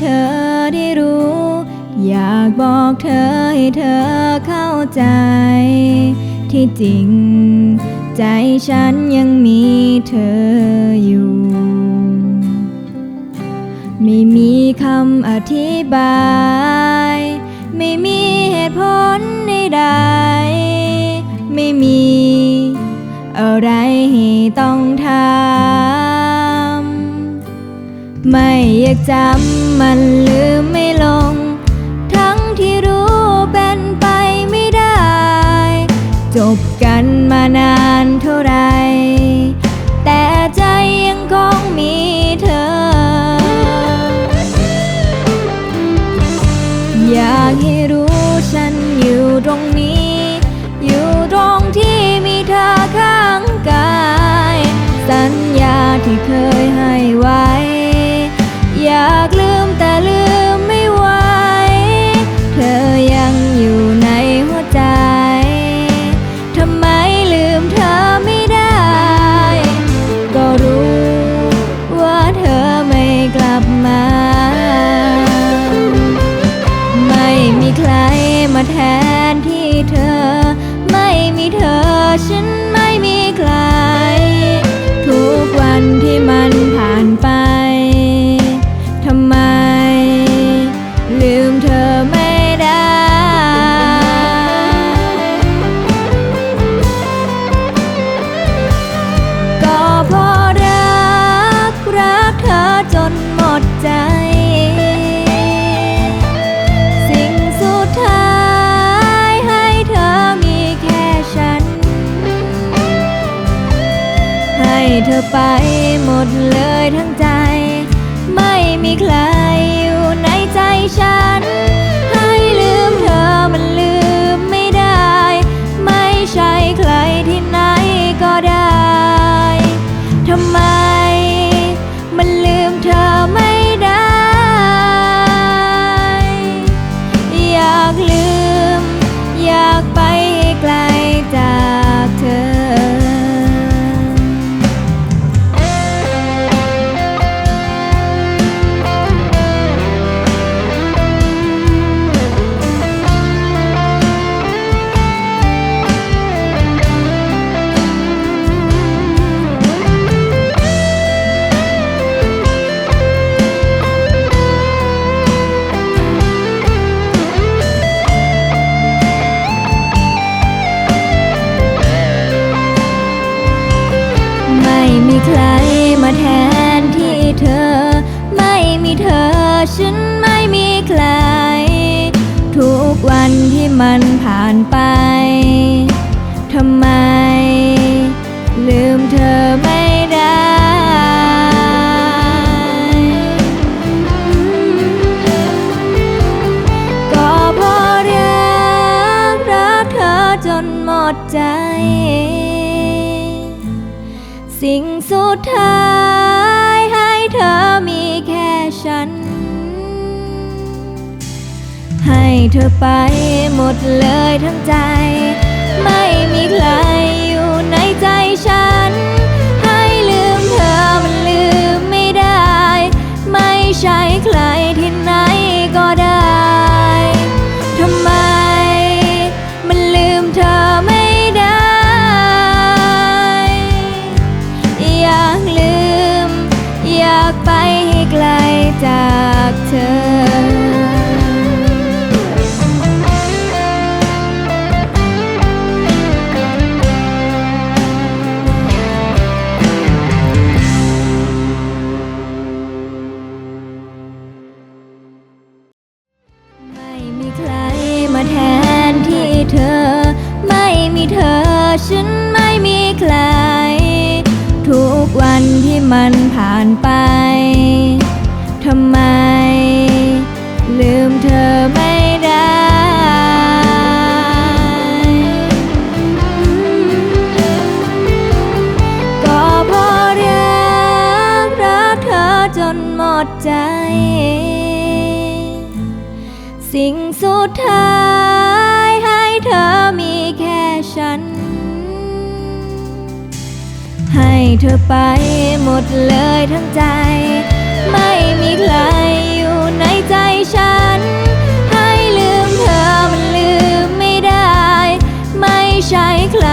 เธอที่รู้ อยากบอกเธอให้เธอเข้าใจ ที่จริง ใจฉันยังมีเธออยู่ ไม่มีคำอธิบาย ไม่มีเหตุผลใดๆไม่มี อะไรให้ต้องทำไม่ ยากจำมันลืมไม่ลง ทั้งที่รู้เป็นไปไม่ได้ จบกันมานานเท่าไร แต่ใจยังคงมีเธอ อยากให้รู้ฉันอยู่ตรงนี้ อยู่ตรงที่มีเธอข้างกาย สัญญาที่เคยให้ เธอ ไม่มีเธอฉันไม่มีใคร ทุกวันที่มันผ่านไปทำไม ลืมเธอไม่ได้ ก็เพราะรักรักเธอจนหมดใจ ให้เธอไปหมดเลยทั้งใจ ไม่มีใครอยู่ในใจฉัน เธอ ฉันไม่มีใคร ทุกวันที่มันผ่านไป ทำไม ลืมเธอไม่ได้ ก็เพราะรักรักเธอจนหมดใจ สิ่งสุดท้ายให้เธอมีแค่ ฉัน ให้เธอไปหมดเลยทั้งใจ ไม่มีใครอยู่ในใจฉัน ให้ลืมเธอมันลืมไม่ได้ ไม่ใช่ใครที่ไหนก็ได้ทำไมมันลืมเธอไม่ได้ อยากลืม อยากไป ฉันไม่มีใคร ทุกวันที่มันผ่านไป ทำไม ลืมเธอไม่ได้ ก็เพราะรักรักเธอจนหมดใจ สิ่งสุดท้ายให้เธอมีแค่ฉัน ให้เธอไปหมดเลยทั้งใจ ไม่มีใครอยู่ในใจฉัน ให้ลืมเธอมันลืมไม่ได้ ไม่ใช่ใคร